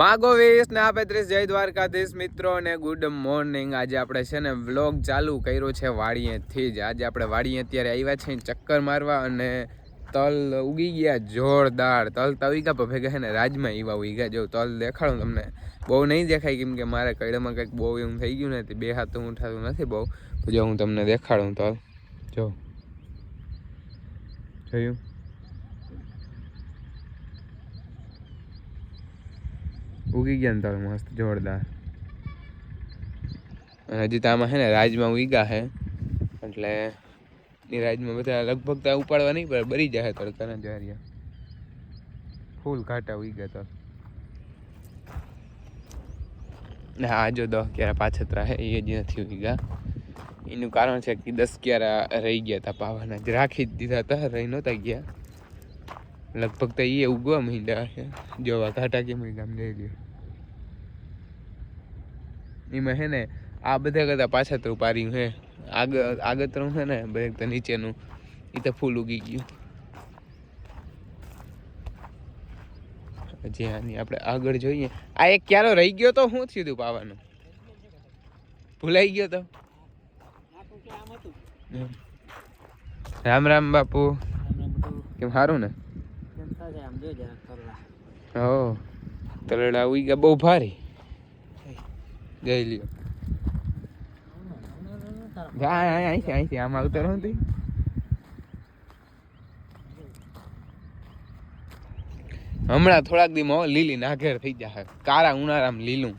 માગો વીસ ને આપે ત્રીસ. જય દ્વારકાધીશ મિત્રો ને ગુડ મોર્નિંગ આજે આપણે છે ને વ્લોગ ચાલુ કર્યો છે વાડીએથી જ. આજે આપણે વાડીએ અત્યારે આવ્યા છે ચક્કર મારવા અને તલ ઉગી ગયા જોરદાર. તલ તવી ગયા ભેગા છે ને રાજમાં એવા ઉગી ગયા જો તલ દેખાડું તમને. બહુ નહીં દેખાય કેમ કે મારે કઈડામાં કંઈક બહુ એવું થઈ ગયું ને તે બે હાથ હું ઉઠાતું નથી બહુ. જો હું તમને દેખાડું તલ. જો. જોયું? ઉગી ગયા ને તો મસ્ત જોરદાર. હજી તો આમાં છે ને રાજમાં ઉગ્યા છે. એટલે એ રાજમાં બધા લગભગ તો ઉપાડવા નહીં પડે બરી જાય તડકાના જારિયા ફૂલ ઘાટા ઉગ્યા તો. ને આ જો દસ ક્યારે પાછતરા હે એ જ નથી ઉગ્યા એનું કારણ છે કે દસ ક્યારે રહી ગયા હતા પાવાના. જ રાખી જ દીધા હતા રહી નહોતા ગયા. લગભગ તો એ ઉગવા માંડ્યા છે. જોવા ઘાટા કેમ ગામ જઈ લ્યો. એમાં હે ને આ બધા કરતા પાછતરું પાર્યું હે. આગળ આગતરું છે ને બધે તો નીચેનું. એ તો ફૂલ ઉગી ગયું. હજી આની આપણે આગળ જોઈએ. આ એક ક્યારો રહી ગયો તો શું થયું હતું પાવાનું? ભૂલાઈ ગયો તો? રામ રામ બાપુ. કેમ સારું ને? હો તલડા ઉઈ ગયા બહુ ભારી. જઈ લ્યો. અહીંથી અહીંથી આમ આવતો રહો હમણાં થોડાક દીમાં લીલી નાઘેર થઈ જાય કારા ઉનાળામાં લીલું.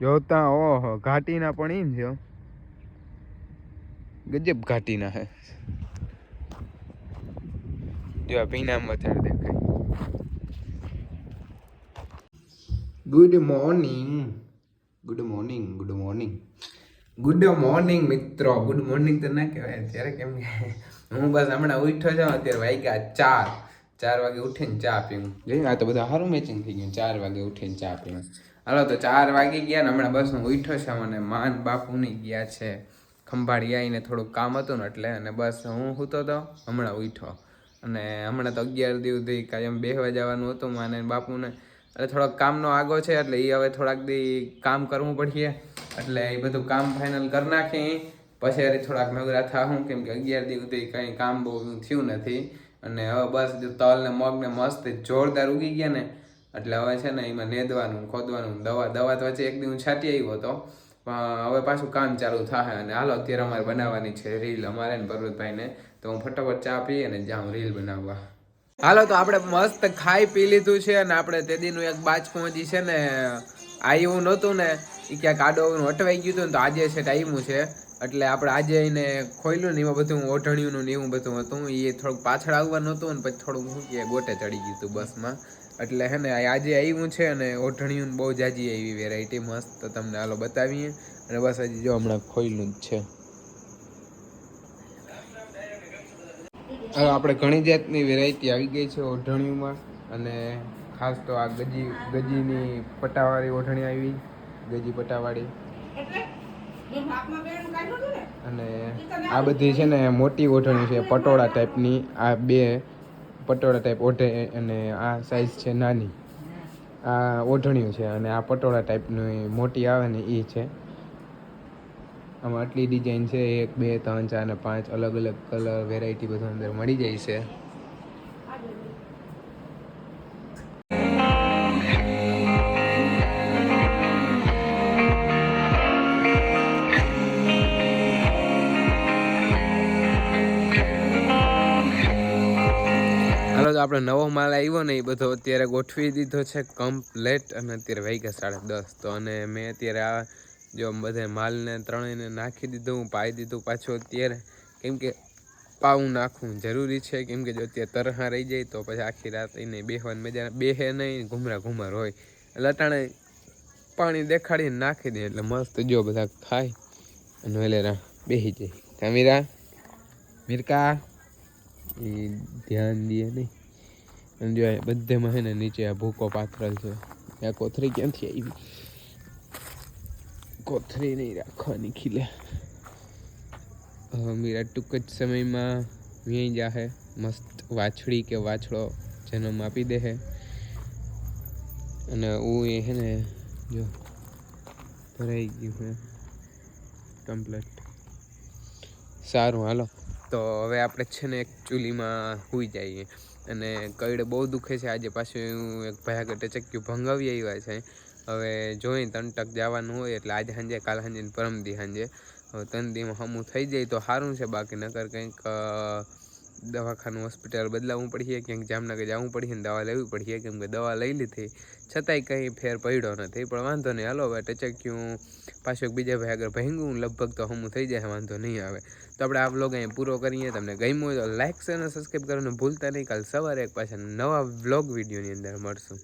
જોતા ઓહો, ઘાટીના પણ એમ છે ગજબ ઘાટીના હે. જો પીનામાં વધારે દેખાય. Good morning good morning good morning good morning મિત્રો. ગુડ મોર્નિંગ તો ના કહેવાય. અત્યારે કેમ કે હું બસ હમણાં ઉઠ્યો છું અત્યારે વાગ્યા ચાર. ચાર વાગે ઉઠીને ચા પીવું. આ તો બધા સારું મેચિંગ થઈ ગયું. ચાર વાગે ઉઠીને ચા પીવું. હાલો તો ચાર વાગે ગયા ને હમણાં બસ હું ઉઠ્યો છું અને માન બાપુની ગયા છે. ખંભાળી આવીને થોડુંક કામ હતું ને એટલે અને બસ હું સૂતો તો હમણાં ઉઠ્યો. અને હમણાં તો અગિયાર દિવસ કાયમ બેહવા જવાનું હતું માને બાપુને. એટલે થોડોક કામનો આગો છે, એટલે એ હવે થોડાક દી કામ કરવું પડશે. એટલે એ બધું કામ ફાઇનલ કરી નાખી પછી અરે થોડાક નવરા થાઉં કેમ કે અગિયાર દિવસ સુધી કંઈ કામ બહુ થયું નથી. અને હવે બસ જો તલ ને મસ્ત જોરદાર ઉગી ગયા ને, એટલે હવે છે ને એમાં નેદવાનું, ખોદવાનું, દવા દવા તો વચ્ચે એક દી હું છાંટી આવ્યો હતો. પણ હવે પાછું કામ ચાલુ થાય અને હાલો અત્યારે અમારે બનાવવાની છે રીલ અમારે ને પર્વતભાઈને તો હું ફટાફટ ચા પી અને જાઉં રીલ બનાવવા. હાલો, તો આપણે મસ્ત ખાઈ પી લીધું છે અને આપણે તે દીનું એક બાચકું હજી છે ને આવ્યું નહોતું ને એ ક્યાંક આડો અટવાઈ ગયું હતું ને તો આજે છે ટાઈમું છે. એટલે આપણે આજે એને ખોલ્યું ને એમાં બધું ઓઢણિયું ને એવું બધું હતું. એ થોડુંક પાછળ આવવાનું હતું ને પછી થોડુંક શું કે ગોટે ચડી ગયું હતું બસમાં. એટલે હે ને આજે આવ્યું છે અને ઓઢણિયું બહુ જાજી આવી વેરાયટી મસ્ત તમને હાલો બતાવીએ. અને બસ હજી જો હમણાં ખોલ્યું જ છે. હવે આપણે ઘણી જાતની વેરાયટી આવી ગઈ છે ઓઢણીમાં અને ખાસ તો આ ગજી ગજીની પટાવાળી ઓઢણી આવી ગજી પટાવાળી. અને આ બધી છે ને મોટી ઓઢણી છે પટોળા ટાઈપની આ બે પટોળા ટાઈપ ઓઢે અને આ સાઈઝ છે નાની. આ ઓઢણીઓ છે અને આ પટોળા ટાઈપની મોટી આવે ને એ છે. આમાં આટલી ડિઝાઇન છે, એક, બે, ત્રણ, ચાર ને પાંચ અલગ અલગ કલર વેરાયટી બધું અંદર મળી જાય છે. આપણે નવો માલ આવ્યો ને એ બધો અત્યારે ગોઠવી દીધો છે કમ્પ્લેટ અને અત્યારે વાગ્યા સાડા દસ. તો અને મેં અત્યારે આ જો બધે માલને ત્રણેયને નાખી દીધું, હું પાઈ દીધું પાછું અત્યારે. કેમ કે પાવું નાખવું જરૂરી છે, કેમ કે જો અત્યારે તરહા રહી જાય તો પછી આખી રાત એને બેહવાની મજા બેહે નહીં, ઘુમરા ઘુમર હોય. એટલે અટાણે પાણી દેખાડીને નાખી દે, એટલે મસ્ત જો બધા ખાય અને વેલેરા બેસી જાય. કામીરા, મિરકા, એ ધ્યાન દે નહીં. અને જો બધે ને નીચે આ ભૂકો પાથરેલ છે. આ કોથરી ક્યાંથી આવી? કોથળી નહીં રાખવાની ખીલે. મીરા ટૂંક જ સમયમાં વ્યાઈ જાહે. મસ્ત વાછડી કે વાછડો જન્મ આપી દે હે અને હું એ હે ને જો ભરાઈ ગયું હે. કમ્પ્લેટ. સારું, હાલો. તો હવે આપણે છે ને એક ચૂલીમાં સુઈ જઈએ. અને કઈડ બહુ દુખે છે. આજે પાછું એક આગળ ટચક્યું ભંગાવી આવ્યા છે. હવે જોઈ ત્રણ ટક જવાનું હોય એટલે આજે સાંજે, કાલ સાંજે પરમદી સાંજે. હવે ત્રણ દીમાં હમું થઈ જાય તો સારું છે. બાકી નકર કંઈક દવાખાનું હોસ્પિટલ બદલાવવું પડીએ ક્યાંક જામનગર જવું પડીએ ને દવા લેવી પડીએ કેમ કે દવા લઈ લીધી. છતાંય કંઈ ફેર પડ્યો નથી. પણ વાંધો નહીં. હાલો, હવે ટચક્યું પાછું બીજા ભાઈ આગળ ભેંગું લગભગ તો હમું થઈ જાય, વાંધો નહીં આવે. તો આપણે આ વ્લોગ અહીંયા પૂરો કરીએ. તમને ગમ્યું હોય તો લાઇક અને સબસ્ક્રાઈબ કરવાનું ભૂલતા નહીં. કાલ સવારે એક પાછા નવા વ્લોગ વિડીયોની અંદર મળશું.